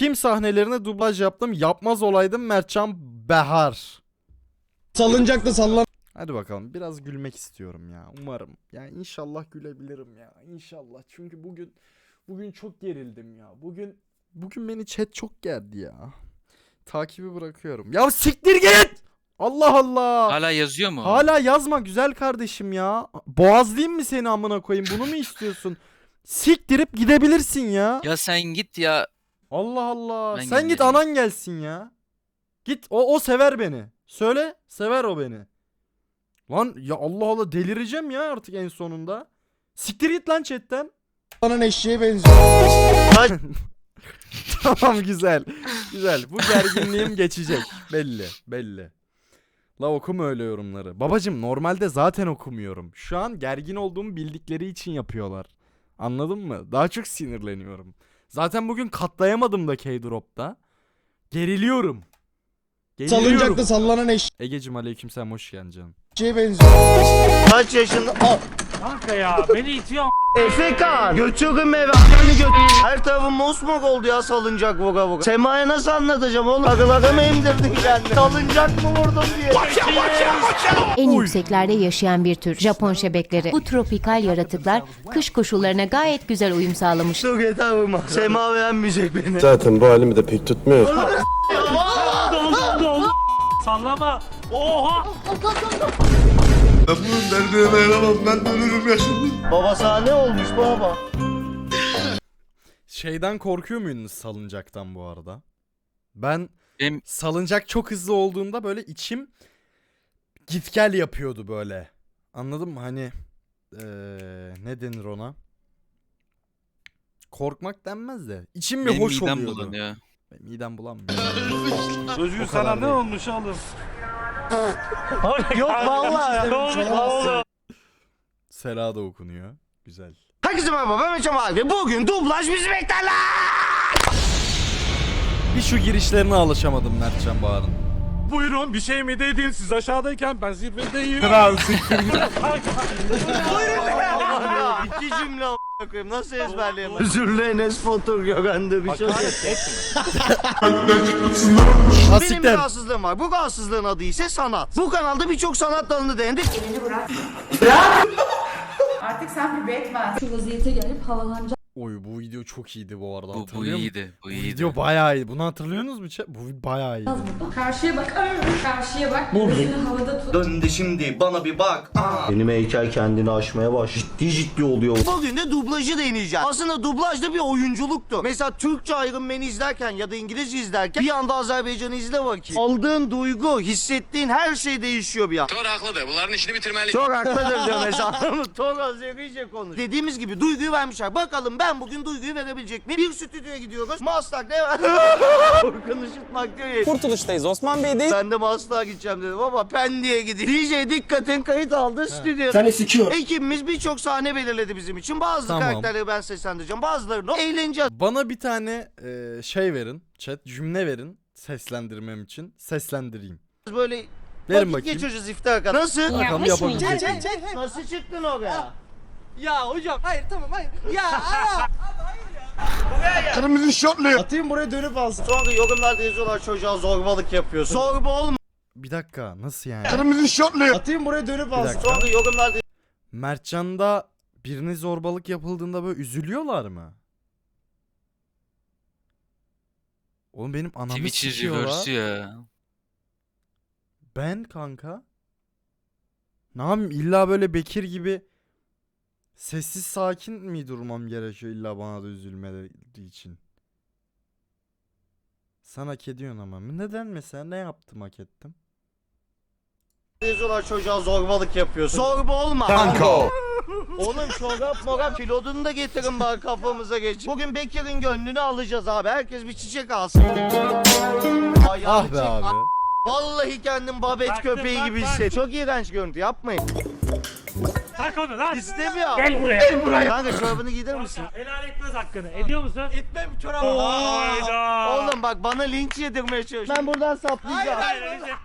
Film sahnelerine dublaj yaptım. Yapmaz olaydım Mertcan Behar. Salıncakta sallan. Hadi bakalım biraz gülmek istiyorum ya umarım. Yani inşallah gülebilirim ya inşallah. Çünkü bugün bugün çok gerildim ya. Bugün bugün beni chat çok gerdi ya. Takibi bırakıyorum. Ya siktir git! Allah Allah! Hala yazıyor mu? Hala yazma güzel kardeşim ya. Boğazlayayım mı seni amına koyayım? Bunu mu istiyorsun? Siktirip gidebilirsin ya. Ya sen git ya. Allah Allah. Ben Sen git göndereyim. anan gelsin ya. Git o o sever beni. Söyle sever o beni. Lan ya Allah Allah delireceğim ya artık en sonunda. Siktir git lan chatten. Sallanan eşeğe benziyor. tamam güzel. Güzel. Bu gerginliğim geçecek. Belli. Belli. La okuma öyle yorumları. Babacım normalde zaten okumuyorum. Şu an gergin olduğumu bildikleri için yapıyorlar. Anladın mı? Daha çok sinirleniyorum. Zaten bugün katlayamadım da K-Drop'ta. Geriliyorum. Geriliyorum. Salıncakta sallanan Egecim aleykümselam hoş geldin canım. eşeğe benziyor. Kaç yaşında? Al. Kanka ya beni itiyor Efekan. Götürün eve. Beni götür. Her tarafım mosmok oldu ya salıncak vuga vuga. Sema'ya nasıl anlatacağım oğlum? Akıllara mı emdirdin kendini? Salıncak mı vurdun diye. En yükseklerde yaşayan bir tür Japon şebekleri. Bu tropikal yaratıklar kış koşullarına gayet güzel uyum sağlamış. Yeter vurma. Sema beğenmeyecek beni. Zaten bu halimi de pek tutmuyor. Sallama. Oha. Baba sana ne olmuş baba? Şeyden korkuyor muydunuz salıncaktan bu arada? Ben Benim salıncak çok hızlı olduğunda böyle içim git gel yapıyordu böyle. Anladın mı? Hani eee, ne denir ona? Korkmak denmez de. İçim bir benim hoş midem oluyordu. bulanıyor. Benim Midem bulanmıyor. Özgür O sana kadar ne değil. olmuş oğlum? Yok vallahi. Ne? Sera da okunuyor. Güzel. Herkese merhaba ben Meçem abi. Bugün dublaj bizi beklerler. Bir şu girişlerine alışamadım Mertcan Bağır'ın. Buyurun bir şey mi dedin siz aşağıdayken ben zirvedeyim. Kral İki cümle a**ına koyayım. Nasıl ezberleyemem? Özür dilerim Enes Batur Gökhan'da bir şey yok. Benim bir Asikler. rahatsızlığım var. Bu rahatsızlığın adı ise sanat. Bu kanalda birçok sanat dalını denedik. Artık sen bir Batman. Şu vaziyete gelip havalanacak. Oy bu video çok iyiydi bu arada. Bu, bu hatırlıyor musun? iyiydi. Bu Bu iyiydi. video bayağı iyi. Bunu hatırlıyorsunuz mu? chat? Bu bayağı iyiydi. Karşıya bak. Karşıya bak. Gözünü havada tut. Döndü şimdi bana bir bak. Benim heykel kendini aşmaya baş. Ciddi ciddi oluyor. Bugün de dublajı deneyeceğiz. Aslında dublaj da bir oyunculuktu. Mesela Türkçe Iron Man'i izlerken ya da İngilizce izlerken bir anda Azerbaycan'ı izle bakayım. Aldığın duygu, hissettiğin her şey değişiyor bir an. Thor haklıdır. Bunların işini bitirmeli. Çok haklıdır diyor mesela. Thor Azerice konuş. Dediğimiz gibi duyguyu vermişler. Bakalım ben bugün duyguyu verebilecek miyim? Bir stüdyoya gidiyoruz. Maslak ne var? Korkan ışıtmak diyor. Kurtuluştayız Osman Bey'deyiz. Ben de Maslak'a gideceğim dedim ama Pendik'e gideyim. DJ dikkatin kayıt aldı stüdyo. Seni sikiyor. Ekibimiz birçok sahne belirledi bizim için. Bazı Tamam. karakterleri ben seslendireceğim. Bazılarını eğleneceğiz. Bana bir tane e, şey verin. Chat cümle verin. Seslendirmem için. Seslendireyim. Böyle Verin vakit bakayım. geçireceğiz iftar kadar. Nasıl? Bakalım yapabilecek miyim? Nasıl çıktın oraya? Kırmızı şortlu. Atayım buraya dönüp alsın. Sonra yorumlarda yazıyorlar çocuğa zorbalık yapıyorsun. Zorba olma. Bir dakika nasıl yani? Kırmızı şortlu. Atayım buraya dönüp alsın. dakika. Sonra yorumlarda Mertcan'da birine zorbalık yapıldığında böyle üzülüyorlar mı? Oğlum benim anamı Twitch'i sikiyorlar. ya. Ben kanka. Ne yapayım illa böyle Bekir gibi sessiz sakin mi durmam gerekiyor illa bana da üzülmeleri için? Sen hak ediyorsun ama. Neden mesela? Ne yaptım hak ettim? yazıyorlar çocuğa zorbalık yapıyorsun. Zorba olma. Kanka. Oğlum çorap morap kilodunu da getirin bari kafamıza geç. Bugün Bekir'in gönlünü alacağız abi. Herkes bir çiçek alsın. Ayağını Ah çek. be abi. Vallahi kendim babet Taktım, köpeği bak, gibi bak. hissediyorum. Çok iğrenç görüntü yapmayın. Tak onu lan. İstemiyor. Gel buraya. Gel buraya. Kanka çorabını giydirir misin? Helal etmez hakkını. Ediyor musun? Etmem çorabı. Hayda. Oğlum bak bana linç yedirmeye çalışıyor. Ben buradan saplayacağım.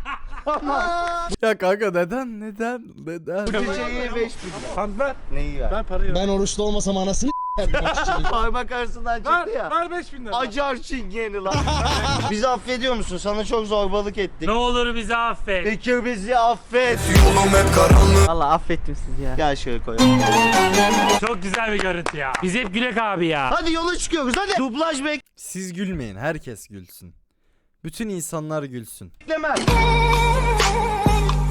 Ya kanka neden? Neden? Neden? Bu çiçeği 5 bin. Tamam ver. Neyi ver? Ben parayı ver. Ben oruçlu olmasam anasını Parmak arasından Ver, çıktı ya. ver 5000 lira. Acar çingeni lan. Bizi affediyor musun? Sana çok zorbalık ettik. Ne olur bizi affet. Bekir bizi affet. Valla affettim sizi ya. Gel şöyle koyalım. Çok güzel bir görüntü ya. Biz hep Gülek abi ya. Hadi yola çıkıyoruz hadi. Dublaj Siz gülmeyin. Herkes gülsün. Bütün insanlar gülsün. beklemez.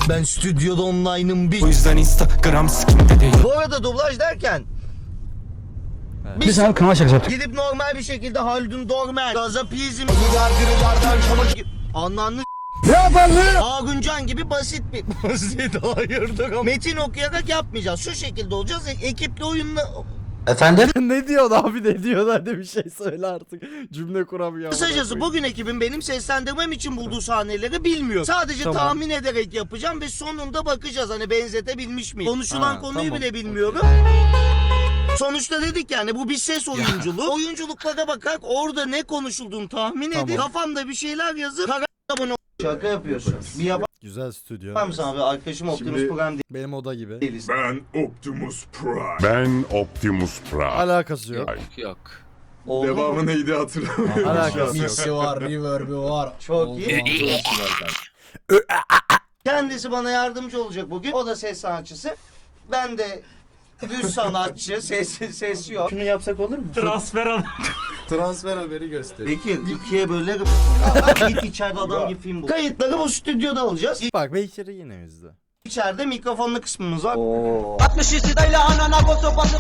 Ben stüdyoda online'ım bir. O yüzden Instagram sikimde değil. Bu arada dublaj derken Evet. biz gidip normal bir şekilde Haldun Dormer, Gazapizm, Anlanlı ne yapalım? Ağuncan gibi basit bir basit hayırdır ama metin okuyarak yapmayacağız. Şu şekilde olacağız. E- Ekiple oyunla ne diyor abi ne diyor hadi bir şey söyle artık. Cümle kuramıyor. Kısacası bugün ekibim benim seslendirmem için bulduğu sahneleri bilmiyor. Sadece Tamam. tahmin ederek yapacağım ve sonunda bakacağız hani benzetebilmiş miyiz? Konuşulan Ha, konuyu tamam. bile bilmiyorum. Sonuçta dedik yani bu bir ses oyunculuğu. Oyunculuklara bakarak orada ne konuşulduğunu tahmin Tamam. edip kafamda bir şeyler yazıp kara abone Şaka yapıyorsun. Bir yapar Güzel stüdyo. mısın abi? Arkadaşım Optimus Prime Benim oda gibi. değiliz. Ben Optimus Prime. Ben Optimus Prime. Alakası yok. Yok. Oldu. neydi hatırlamıyorum. Alakası yok. Mixi var, reverb'i var. Çok iyi. Kendisi bana yardımcı olacak bugün. O da ses sanatçısı. Ben de düz sanatçı. Ses, ses yok. Şunu yapsak olur mu? Transfer al. Transfer haberi göster. Peki ikiye bölerim. Git içeride adam gibi film bul. Kayıtları bu stüdyoda alacağız. Bak Bekir'i yine üzdü. İçeride mikrofonlu kısmımız var.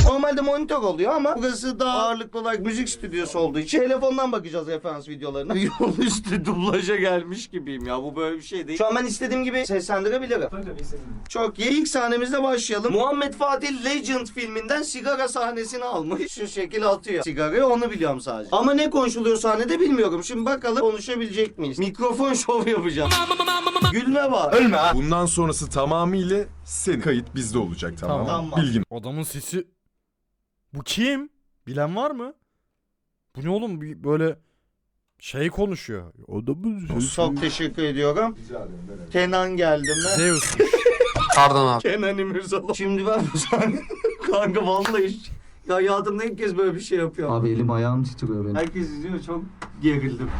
Normalde monitör oluyor ama burası daha ağırlıklı olarak müzik stüdyosu olduğu için telefondan bakacağız referans videolarına. Yol üstü dublaja gelmiş gibiyim ya bu böyle bir şey değil. Şu an ben istediğim gibi seslendirebilirim. Çok iyi. İlk sahnemizle başlayalım. Muhammed Fatih Legend filminden sigara sahnesini almış. Şu şekil atıyor. Sigarayı onu biliyorum sadece. Ama ne konuşuluyor sahnede bilmiyorum. Şimdi bakalım konuşabilecek miyiz? Mikrofon şov yapacağım. Gülme var. Ölme ha. Bundan sonrası tamamıyla senin. Kayıt bizde olacak tamam mı? Tamam. Bilgin Adamın sesi... Bu kim? Bilen var mı? Bu ne oğlum Bir böyle şey konuşuyor. Adamın sesi... Çok teşekkür ediyorum. Kenan geldim ben. Zeus. Pardon abi. Kenan İmirzalı. Şimdi ben bu sahne... Kanka vallahi hiç... Ya hayatımda ilk kez böyle bir şey yapıyorum. Abi elim ayağım titriyor benim. Herkes izliyor çok gerildim.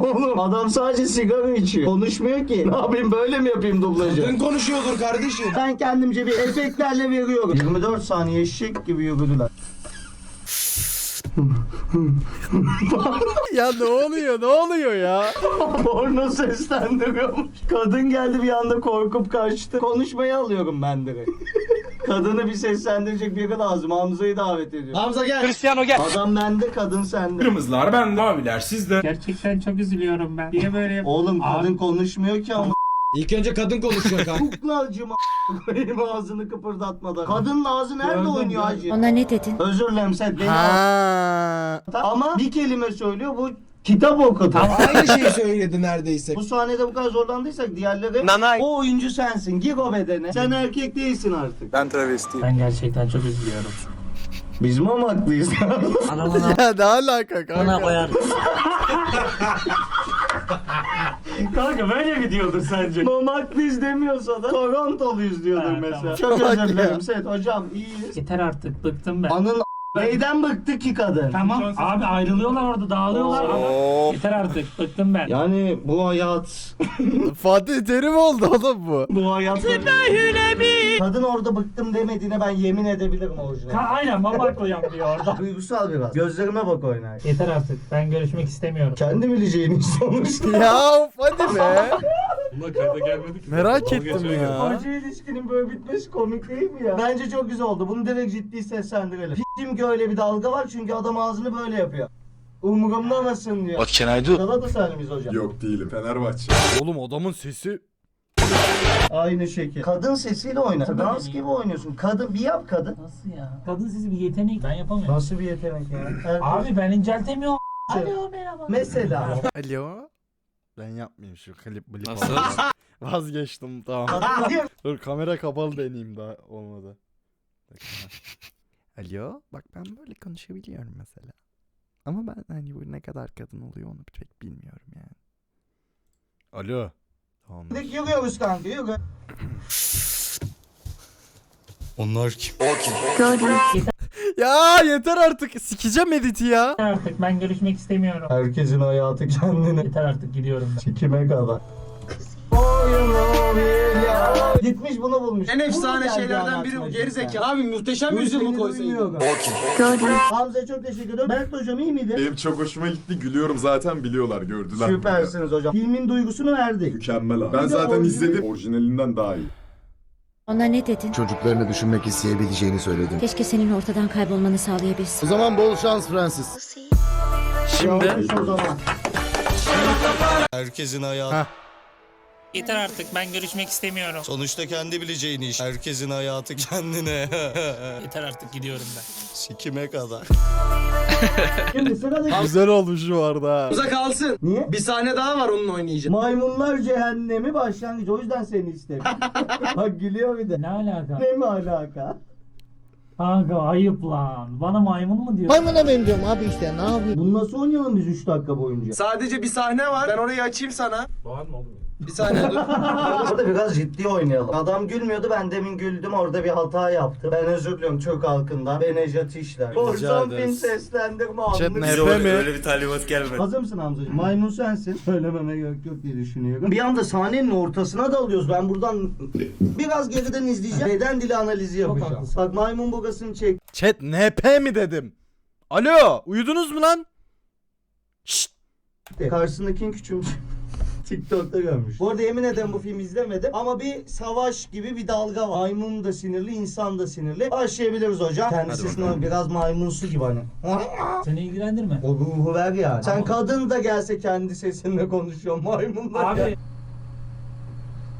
Oğlum adam sadece sigara içiyor. Konuşmuyor ki. Ne yapayım böyle mi yapayım dublajı? Dün konuşuyordur kardeşim. Ben kendimce bir efektlerle veriyorum. 24 saniye eşek gibi yürüdüler. ya ne oluyor ne oluyor ya? Porno seslendiriyormuş. Kadın geldi bir anda korkup kaçtı. Konuşmayı alıyorum ben direkt. Kadını bir seslendirecek biri lazım. Hamza'yı davet ediyorum. Hamza gel. Cristiano gel. Adam bende, kadın sende. Kırmızılar bende abiler sizde. Gerçekten çok üzülüyorum ben. Niye böyle Oğlum kadın konuşmuyor ki ama. İlk önce kadın konuşuyor kanka. Kuklacım benim ağzını kıpırdatmadan. Kadının ağzı nerede Gördüm, oynuyor gördüm. hacı? Ona ne dedin? Özür dilerim Seth beni Ha. Ama bir kelime söylüyor bu kitap okudu. Aynı şeyi söyledi neredeyse. Bu sahnede bu kadar zorlandıysak diğerleri Nanay. o oyuncu sensin gir o bedene. Sen erkek değilsin artık. Ben travestiyim. Ben gerçekten çok üzülüyorum. Biz mi haklıyız? ya ne alaka kanka? koyar. Kanka böyle mi diyordun sence? Mamakliz demiyorsa da Torontoluyuz diyordur Ha, mesela. tamam. Çok Bak özür ya. dilerim Seth hocam iyiyiz. Yeter artık bıktım ben. Anın neyden bıktı ki kadın? Tamam abi ayrılıyorlar orada dağılıyorlar ama yeter artık bıktım ben. Yani bu hayat, Fatih Terim oldu oğlum bu. bu hayat... Kadın orada bıktım demediğine ben yemin edebilirim orijinal. Ha, aynen mamaklayam diyor orada. Duygusal biraz. Gözlerime bak oynar. Yeter artık ben görüşmek istemiyorum. Kendi bileceğini iş sonuçta. ya of hadi be. Bunlar kayda gelmedik. Merak ettim ya. Hoca ilişkinin böyle bitmesi komik değil mi ya? Bence çok güzel oldu. Bunu direkt ciddi seslendirelim. P***im ki öyle bir dalga var çünkü adam ağzını böyle yapıyor. Umurumda mısın diyor. What can I do? Galatasaray mıyız hocam? Yok değilim Fenerbahçe. Oğlum adamın sesi Aynı şekil. Kadın sesiyle oyna. Dans gibi oynuyorsun. Kadın bir yap kadın. Nasıl ya? Kadın sizi bir yetenek ben yapamıyorum. Nasıl bir yetenek ya? Abi ben inceltemiyorum. Alo merhaba. Mesela. Alo. Ben yapmayayım şu klip blip Nasıl? Vazgeçtim tamam. Dur kamera kapalı deneyeyim daha olmadı. Ha. Alo. Bak ben böyle konuşabiliyorum mesela. Ama ben hani bu ne kadar kadın oluyor onu pek bilmiyorum yani. Alo. Dik yürüyoruz kanka yürü. Onlar kim? Ya yeter artık. Sikeceğim editi ya. Yeter artık ben görüşmek istemiyorum. Herkesin hayatı kendine. Yeter artık gidiyorum ben. Kime kadar? Gitmiş bunu bulmuş. En efsane şeylerden biri bu. anlatmak Geri cidden. zekalı. Abi muhteşem yüzyıl mı koysaydın? Hamza çok teşekkür ederim. Berk hocam iyi miydi? Benim çok hoşuma gitti. Gülüyorum zaten biliyorlar gördüler. Süpersiniz hocam. Filmin duygusunu verdik. Mükemmel abi. Ben zaten orijinal- izledim. Orijinalinden daha iyi. Ona ne dedin? Çocuklarını düşünmek isteyebileceğini söyledim. Keşke senin ortadan kaybolmanı sağlayabilsin. O zaman bol şans Francis. Şimdi zaman. Herkesin hayatı. Yeter artık ben görüşmek istemiyorum. Sonuçta kendi bileceğin iş. Herkesin hayatı kendine. Yeter artık gidiyorum ben. Sikime kadar. Şimdi sırada güzel olmuş bu arada. Uza kalsın. Niye? Bir sahne daha var onunla oynayacağım. Maymunlar cehennemi başlangıcı. O yüzden seni istedim. Bak gülüyor bir de. Ne alaka? Ne mi alaka? Kanka ayıp lan. Bana maymun mu diyor? Maymuna benziyorum abi işte ne yapayım? Bunu nasıl oynayalım biz 3 dakika boyunca? Sadece bir sahne var. Ben orayı açayım sana. Bir saniye dur. Orada biraz ciddi oynayalım. Adam gülmüyordu ben demin güldüm orada bir hata yaptım. Ben özür diliyorum Türk halkından. Ben Nejat İşler. Korsan film ederiz. seslendirme Chat anlık. NP mi? bir talimat gelmedi. Hazır mısın Hamzacığım? Maymun sensin. Söylememe gerek yok diye düşünüyorum. Bir anda sahnenin ortasına dalıyoruz. Ben buradan biraz geriden izleyeceğim. Beden dili analizi yapacağım. haklısın. Bak maymun bogasını çek. Chat NP mi dedim? Alo uyudunuz mu lan? Şşt. Karşısındakinin küçülmüş. TikTok'ta görmüş. Bu arada yemin ederim bu filmi izlemedim ama bir savaş gibi bir dalga var. Maymun da sinirli, insan da sinirli. Başlayabiliriz hocam. Kendisi sınavı biraz maymunsu gibi hani. Seni ilgilendirme. O ruhu ver yani. Sen kadın da gelse kendi sesinle konuşuyor. Maymun da gel- Abi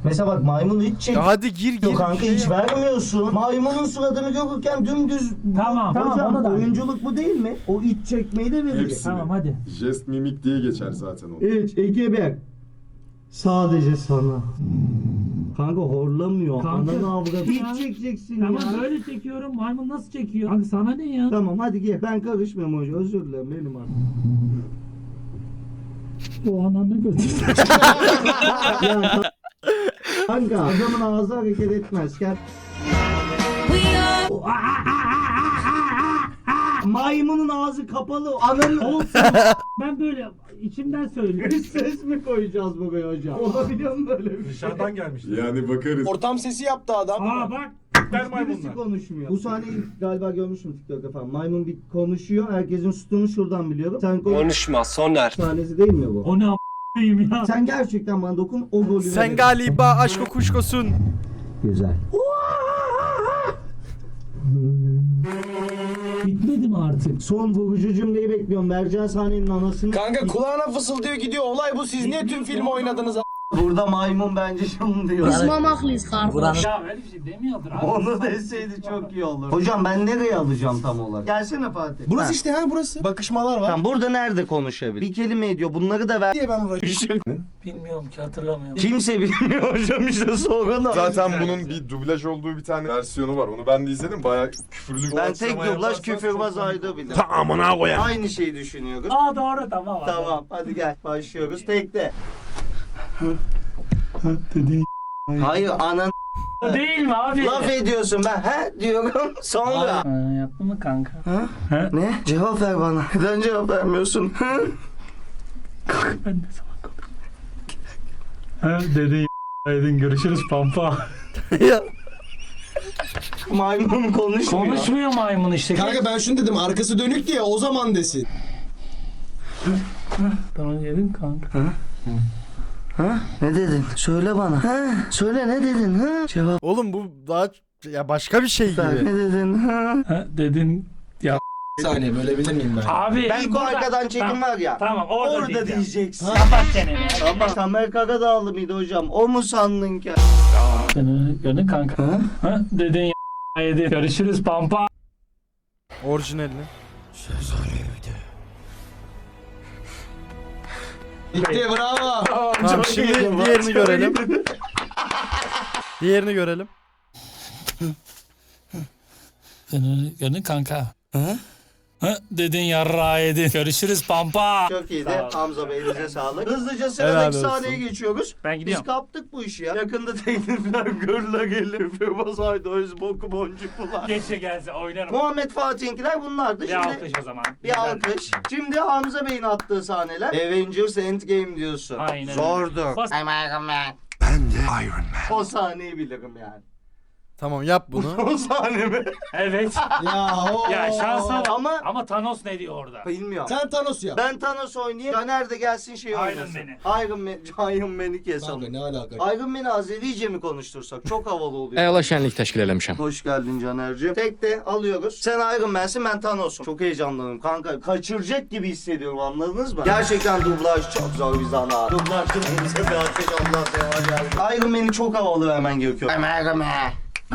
Mesela bak maymun hiç çek. Ya hadi gir gir. Yok kanka şey hiç vermiyorsun. Maymunun suratını görürken dümdüz. Tamam, tamam, Hocam ona da- oyunculuk bu değil mi? O iç çekmeyi de verecek. Hepsi. tamam hadi. Jest mimik diye geçer zaten o. 3, 2, 1. Sadece sana. Kanka horlamıyor. Kanka. Ananı avradı. Ya. Hiç çekeceksin Tamam ya. böyle çekiyorum. Maymun nasıl çekiyor? Kanka sana ne ya? Tamam hadi gel. Ben karışmıyorum hocam. Özür dilerim benim artık. Bu ananı götür. Ya, kanka adamın ağzı hareket etmez. Gel. Maymunun ağzı kapalı. Ananın olsun. ben böyle içimden söylüyorum. Ses mi koyacağız buraya hocam? Olabiliyor mu böyle bir şey? Dışarıdan gelmiş. Yani bakarız. Ortam sesi yaptı adam. Aa bak. Birisi konuşmuyor. Bu sahneyi galiba görmüştüm TikTok'ta falan. Maymun bir konuşuyor. Herkesin sütunu şuradan biliyorum. Sen konuş. Konuşma Soner. Sahnesi değil mi bu? O ne a**ayım ya. Sen gerçekten bana dokun o golü Sen verelim. galiba aşk kuşkosun. Güzel. Bitmedi mi artık? Son vurucu cümleyi bekliyorum. Mercan sahnenin anasını... Kanka kulağına fısıldıyor gidiyor. Olay bu. Siz niye tüm filmi oynadınız? a- Burada maymun bence şunu diyor. Ya öyle bir şey demiyordur abi. Onu deseydi çok iyi olur. Hocam ben nereye alacağım tam olarak? Gelsene Fatih. Burası Ha. işte ha burası. Bakışmalar var. Tamam burada nerede konuşabilir? Bir kelime ediyor. Bunları da ver. diye ben uğraşıyorum. Bilmiyorum ki hatırlamıyorum. Kimse bilmiyor hocam işte sorun o. Zaten bunun bir dublaj olduğu bir tane versiyonu var. Onu ben de izledim. Bayağı küfürlü. Ben tek dublaj küfürbaz ayda bile. Amına koyayım. Aynı şeyi düşünüyoruz. Aa doğru tamam. abi. Tamam hadi gel başlıyoruz. Tekte. Hayır anan değil mi abi? laf ediyorsun ben he diyorum sonra. Ha, yaptın mı kanka? Ne? Cevap ver bana. Neden cevap vermiyorsun? Hı? Ben ne zaman Ha dedi dedin görüşürüz pampa. Maymun konuşmuyor. Konuşmuyor maymun işte. Kanka ben şunu dedim. Arkası dönük diye o zaman desin. Bana dedin kanka. Ha? Ne dedin? Söyle bana. Ha? Söyle ne dedin? Ha? Cevap Oğlum bu daha ya başka bir şey ver. gibi. Ne dedin? Ha? Ha dedin. Bir saniye bölebilir miyim ben? Abi Belki o burada- arkadan çekim Tamam, var ya. Tamam orada, Orada diyeceğim. diyeceksin. Kapat çeneni. Ama Tamer Karadağlı mıydı hocam? O mu sandın ki? Seni gördün kanka. Ha? Ha? Dedin ya yedi. Görüşürüz pampa. Orijinalini. Bitti bravo. Tamam şimdi diğerini görelim. Diğerini görelim. Seni gördün kanka. Dedin yarra yedin. Görüşürüz pampa. Çok iyiydi. Sağ ol. Hamza Bey elinize sağlık. Hızlıca Helal sıradaki olsun. sahneye geçiyoruz. Ben Biz gidiyorum. kaptık bu işi ya. Yakında teklifler gırla gelir. Firma saydı öz boku boncuklular. Geçe gelse oynarım. Muhammed Fatih'inkiler bunlardı. Bir Şimdi alkış o zaman. bir alkış. Şimdi Hamza Bey'in attığı sahneler. Avengers Endgame diyorsun. Aynen. Zordu. Bas- I'm Iron Man. Ben de Iron Man. O sahneyi bilirim yani. Tamam yap bunu. o sahne mi? Evet. Ya o. ya şansa bak. Ama Ama Thanos ne diyor orada? bilmiyorum. Sen Thanos ya. Ben Thanos oynayayım. Caner de gelsin şey Iron oynasın. Iron Man. Iron Man'i Kanka onu. ne alaka? Iron Man'i Azerice mi konuştursak? Çok havalı oluyor. Eyvallah şenlik teşkil eləmişəm. Hoş geldin Caner'cim. Tek de alıyoruz. Sen Iron Man'sin ben Thanos'um. Çok heyecanlandım kanka. Kaçıracak gibi hissediyorum anladınız mı? Gerçekten dublaj çok zor bir zanaat. Dublaj kılığımıza bir ateş Allah sever Iron Man'i çok havalı vermen gerekiyor. I'm Iron Man.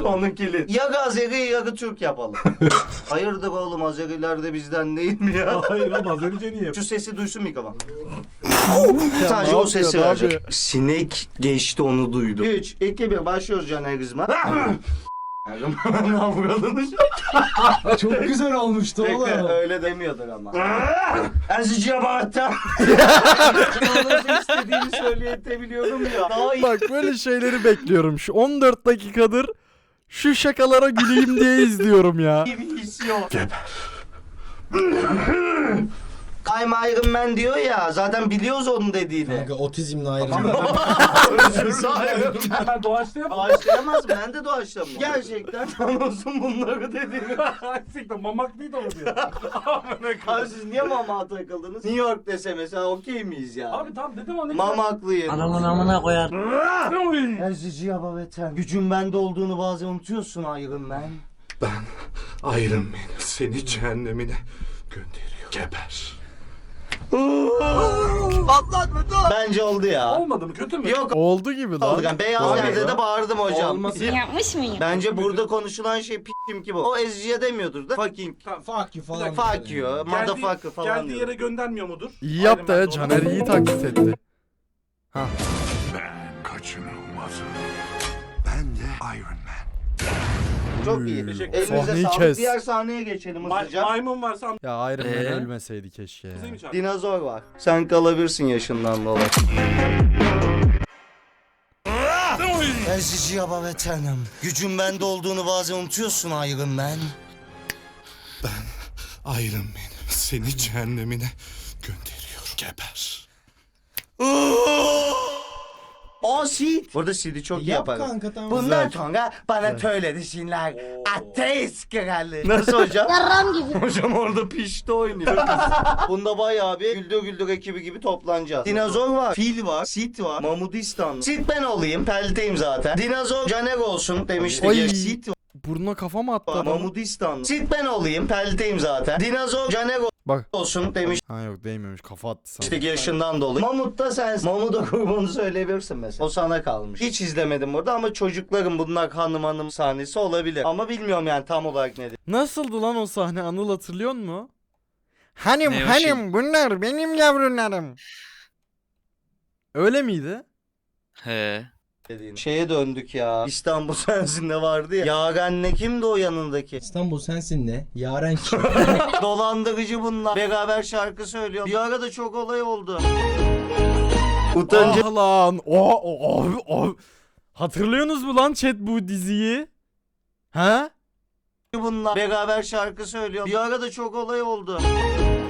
Konu kilit. Ya Azeri ya da Türk yapalım. Hayırdır oğlum Azeriler de bizden değil mi ya? Hayır ama Azerice niye? Şu sesi duysun mikrofon. Sadece o sesi verecek. Sinek geçti onu duydu. 3, 2, 1 başlıyoruz Caner Kızma. ne yapıyordunuz? Çok güzel olmuştu oğlum. öyle demiyordur ama. Eziciye bağırtta. Nasıl istediğini söyleyebiliyorum ya. Daha iyi. Bak böyle şeyleri bekliyorum. Şu 14 dakikadır şu şakalara güleyim diye izliyorum ya. his yok. I'm Iron Man diyor ya zaten biliyoruz onun dediğini. Kanka otizmle ayrı. Ben doğaçlaya bak. Doğaçlayamaz ben de doğaçlamam. Gerçekten Thanos'un bunları dediğini. Siktir mamak değil de o diyor. Abi siz niye mama takıldınız? New York dese mesela okey miyiz ya? Abi tamam dedim ama ne Mama haklıyım. Anamın amına koyar. Ezici yaba veter. Gücün bende olduğunu bazen unutuyorsun Iron Man. Iron Man seni cehennemine gönderiyor. Geber. Bence oldu ya. Olmadı mı kötü mü? Yok Oldu gibi oldu. lan. Yani beyaz Doğru. yerde de bağırdım hocam. Olması- Yapmış mıyım? Bence burada konuşulan şey p***im ki bu. O eziciye demiyordur da fucking. Fuck you falan. Fuck you, motherfucker falan Geldiği diyor. yere göndermiyor mudur? İyi yaptı Caner iyi taklit etti. Ben kaçınılmazım. Ben de Iron Man. Çok iyi. Teşekkür Elinize Sahneyi sağlık. kes. Diğer sahneye geçelim Ma- hızlıca. maymun varsa am- Ya Iron Man Ee? ölmeseydi keşke ya. kızıymış abi. Dinozor var. Sen kalabilirsin yaşından dolayı. Ezici yaba veteranım. Gücün bende olduğunu bazen unutuyorsun Iron Man. Iron Man seni cehennemine gönderiyor. Geber. O Sid. Burada Sid'i çok iyi Yap yaparım. kanka tamam. Bundan sonra bana söyle desinler. Ateist kralı. Nasıl hocam? Yarram gibi. hocam orada pişti oynuyor. Bunda bayağı bir güldür güldür ekibi gibi toplanacağız. Dinozor var, fil var, Sid var, Mamudistan. Sid ben olayım, pelteyim zaten. Dinozor Caner olsun demiştik. Oy. ya. Burnuna kafa mı attı adam? Mamudistan. Sid ben olayım, pelteyim zaten. Dinozor Caner Bak. olsun demiş. Ha yok değmemiş kafa attı sana. İşte yaşından dolayı. Mamut da sensin. Mamut'a kurbanı söyleyebilirsin mesela. O sana kalmış. Hiç izlemedim burada ama çocukların bunlar hanım hanım sahnesi olabilir. Ama bilmiyorum yani tam olarak nedir. Nasıldı lan o sahne Anıl hatırlıyor mu? Hanım Ne o şey? hanım bunlar benim yavrularım. Öyle miydi? He. Dediğin. Şeye döndük ya. İstanbul sensin de vardı ya. Yaren'le kimdi o yanındaki? İstanbul sensin ne? Yaren kim? Dolandırıcı bunlar. Beraber şarkı söylüyor. Bir ara da çok olay oldu. Utanca Ah lan. O, o abi, abi. Hatırlıyorsunuz mu lan chat bu diziyi? Ha? bunlar. Beraber şarkı söylüyor. Bir ara da çok olay oldu.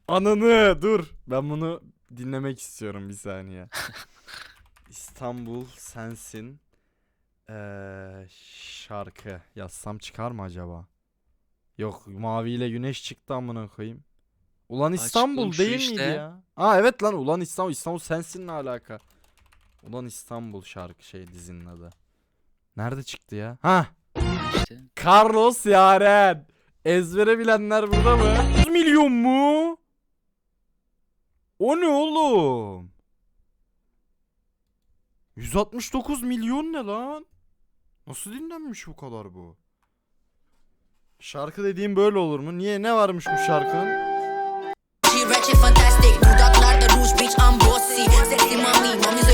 Ananı dur. Ben bunu dinlemek istiyorum bir saniye. İstanbul sensin. Ee, şarkı yazsam çıkar mı acaba? Yok maviyle güneş çıktı amına koyayım. Ulan İstanbul şu değil miydi işte. ya? Aa evet lan Ulan İstanbul İstanbul sensin ne alaka? Ulan İstanbul şarkı şey dizinin adı. Nerede çıktı ya? Ha İşte. Carlos Yaren. Ezbere bilenler burada mı? 100 milyon mu? O ne oğlum? 169 milyon ne lan? Nasıl dinlenmiş bu kadar bu? Şarkı dediğim böyle olur mu? Niye ne varmış bu şarkının? Dudaklarda rouge bitch I'm bossy. Sexy mami, mami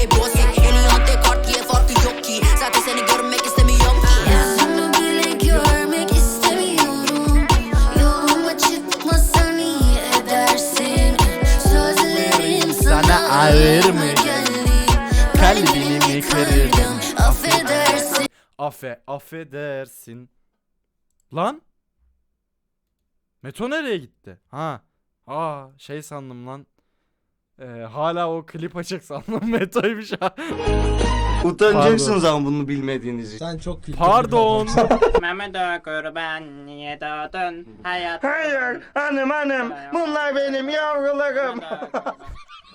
Affe, affedersin. Lan? Meto nereye gitti? Ha. Aa şey sandım lan. Ee, hala o klip açık sandım Meto'ymuş ha. Utanacaksınız ama bunu bilmediğiniz için. Sen çok kültürlü Pardon. Mehmet kurban niye doğdun? Hayat. Hayır hanım hanım bunlar benim yavrularım.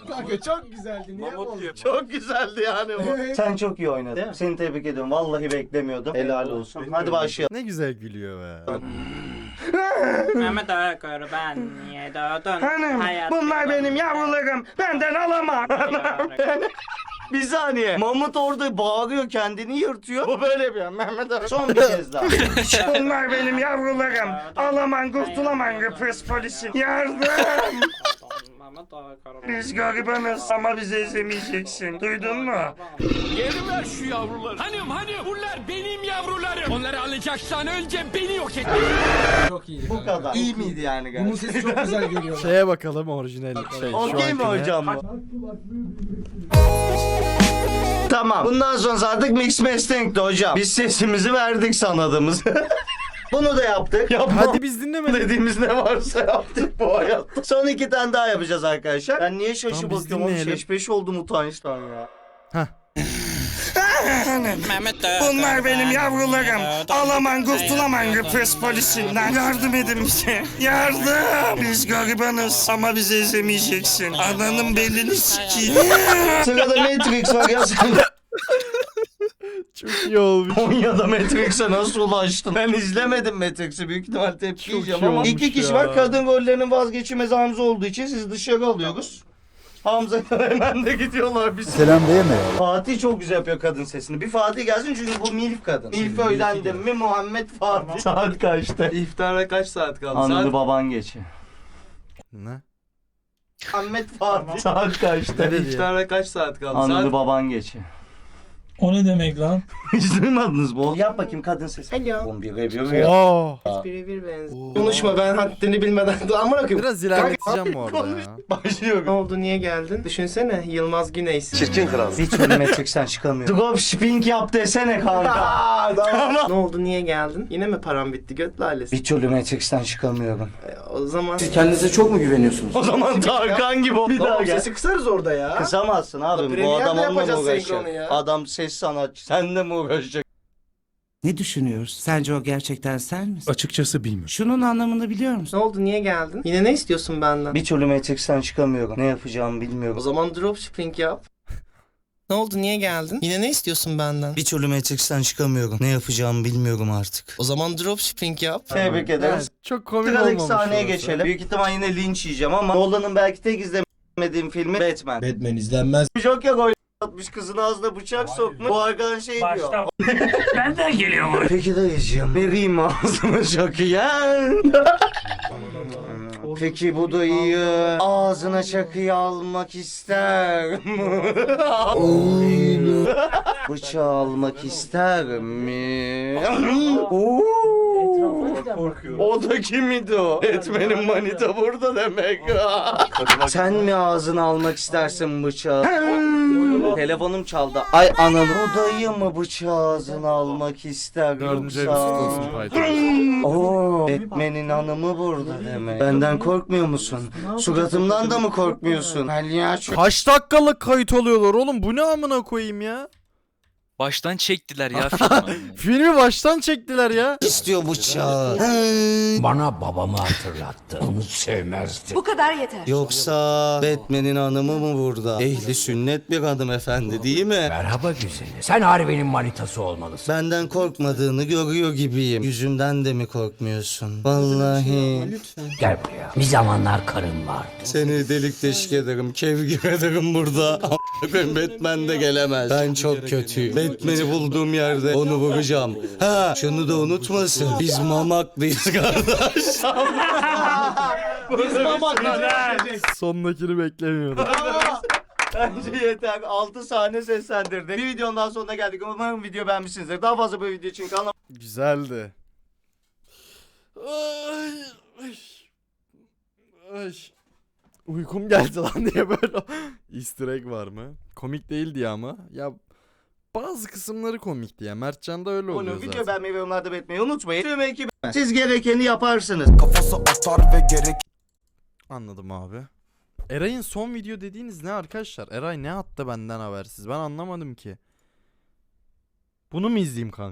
Kanka çok güzeldi. Niye bozdun? Çok güzeldi yani bu. Sen çok iyi oynadın. Seni tebrik ediyorum. Vallahi beklemiyordum. Helal olsun. Hadi başlayalım. ne güzel gülüyor be. Mehmet kurban niye doğdun? Hanım bunlar benim yavrularım. Benden alamam. bir saniye. Mamut orada bağırıyor kendini yırtıyor. Bu böyle bir Mehmet abi. Son bir kez daha. bunlar benim yavrularım. Alaman kurtulaman Kıbrıs polisin. Yardım. Mehmet kurban. Biz garibanız ama bizi ezemeyeceksin. Duydun mu? Geri ver şu yavruları. Hanım hanım bunlar benim yavrularım. Onları alacaksan önce beni yok et. Çok iyiydi. Bu kadar. İyi miydi yani Bunun gerçekten? sesi çok güzel geliyor. Şeye bakalım orijinal şey. şu Okey mi ankine. hocam bu? Tamam. Bundan sonra artık Mix Mustang'di hocam. Biz sesimizi verdik sanadığımız. Bunu da yaptık. Yapma Hadi biz dinlemedik. dediğimiz ne varsa yaptık bu hayatta. Son iki tane daha yapacağız arkadaşlar. Ben niye şaşı Tamam, biz bakıyorum oğlum? dinleyelim. Şeş beş oldum utançtan ya. Heh. Mehmet Bunlar benim yavrularım. Alaman kurtulaman Kıbrıs polisinden. Yardım edin bize. Yardım. Biz garibanız ama bizi ezemeyeceksin. Ananın belini sikeyim. Sırada Matrix var ya sen Çok iyi olmuş. Konya'da Matrix'e nasıl ulaştın? Ben izlemedim Matrix'i. Büyük ihtimal tepki yiyeceğim iyi ama. olmuş iki kişi ya. var. Kadın rollerinin vazgeçilmezi Hamza olduğu için sizi dışarı alıyoruz. Hamza hemen de gidiyorlar. Bir Selam değil mi? Fatih çok güzel yapıyor kadın sesini. Bir Fatih gelsin çünkü bu Milf kadın. Milf öğlendim mi Muhammed Fatih. Saat kaçta? İftara kaç saat kaldı? Anladı baban geçi. Ne? Muhammed Fatih. Saat kaçta? Ne dedi ya? İftara kaç saat kaldı? Anladı baban geçi. O ne demek lan? Hiç duymadınız bu. Yap bakayım kadın sesi. Alo. Oğlum bir review ya. Oo. Birebir benziyor. Konuşma ben haddini bilmeden. Amına koyayım. Biraz ilerleteceğim bu arada ya. Ne Başlıyorum. oldu niye geldin? Düşünsene Yılmaz Güney'sin. Çirkin kral. Bir türlü Matrix'ten çıkamıyor. Dropshipping yap desene kanka. ne oldu niye geldin? Yine mi param bitti göt lalesi? Bir türlü Matrix'ten çıkamıyorum. E, o zaman... Kendinize çok mu güveniyorsunuz? O zaman Tarkan gibi ol. Bir daha gel. sesi kısarız orada ya. Kısamazsın abi. Bu adam onunla mı uğraşacak? senkronu ya. Ses sanatçı. Sen de mi uğraşacak? Ne düşünüyoruz? Sence o gerçekten sen misin? Açıkçası bilmiyorum. Şunun anlamını biliyor musun? Ne oldu niye geldin? Yine ne istiyorsun benden? Bir türlü Matrix'ten çıkamıyorum. Ne yapacağımı O bilmiyorum. zaman dropshipping yap. Ne oldu niye geldin? Yine ne istiyorsun benden? Bir türlü Matrix'ten çıkamıyorum. Ne yapacağımı bilmiyorum artık. O zaman dropshipping yap. Tebrik ederim. Evet, çok komik Sıradaki olmamış sahneye orası. geçelim. Büyük ihtimal yine linç yiyeceğim ama Nolan'ın belki tek izlemediğim filmi Batman. Batman izlenmez. Joker oynatmış kızın ağzına bıçak sokmuş. Bu arkadan şey diyor. Başta. Benden geliyor bu. Peki dayıcığım vereyim ağzıma çakıyı. Peki bu dayıyı ağzına çakıyı almak ister mi? Bıçağı almak ister mi? Oo. O da kimidi o? Etmenin manita burada demek. Sen mi ağzına almak istersin bıçağı? Telefonum çaldı. Ay ananı. O dayı mı bıçağı ağzına almak ister Dördüncü yoksa? episode olsun Python. Oo, Batman'in hanımı burada demek. Benden korkmuyor musun? Suratımdan da mı korkmuyorsun? Palyaço. Kaç dakikalık kayıt oluyorlar oğlum bu ne amına koyayım ya? Baştan çektiler ya filmi. Filmi baştan çektiler ya. istiyor bıçağı. Bana babamı hatırlattı. Onu sevmezdi. Bu kadar yeter. Yoksa Batman'in hanımı mı burada? Ehli sünnet bir hanımefendi değil mi? Merhaba güzeli. Sen Harvey'nin manitası olmalısın. Benden korkmadığını görüyor gibiyim. Yüzümden de mi korkmuyorsun? Vallahi. Gel buraya. Bir zamanlar karın vardı. Seni delik deşik ederim, kevgir ederim burada. Batman de gelemez. Ben çok kötüyüm. Batman'i bulduğum yerde onu vuracağım. Ha, şunu da unutmasın. Biz mamaklıyız kardeş. Biz mamaklıyız. Sondakini beklemiyordum. Bence yeter. 6 sahne seslendirdik. Bir videonun daha sonuna geldik. Umarım video beğenmişsinizdir. Daha fazla böyle video için kanala Güzeldi. Ay, ay, ay. Uykum geldi lan diye böyle easter egg var mı? Komik değildi ya ama. Ya bazı kısımları komikti ya. Mertcan'da öyle oluyor Bunu video zaten. beğenmeyi ve yorumlarda belirtmeyi unutmayın. Tüm ekip siz gerekeni yaparsınız. Kafası atar ve gerek Anladım abi. Eray'ın son video dediğiniz ne arkadaşlar? Eray ne attı benden habersiz? Ben anlamadım ki. Bunu mu izleyeyim kanka?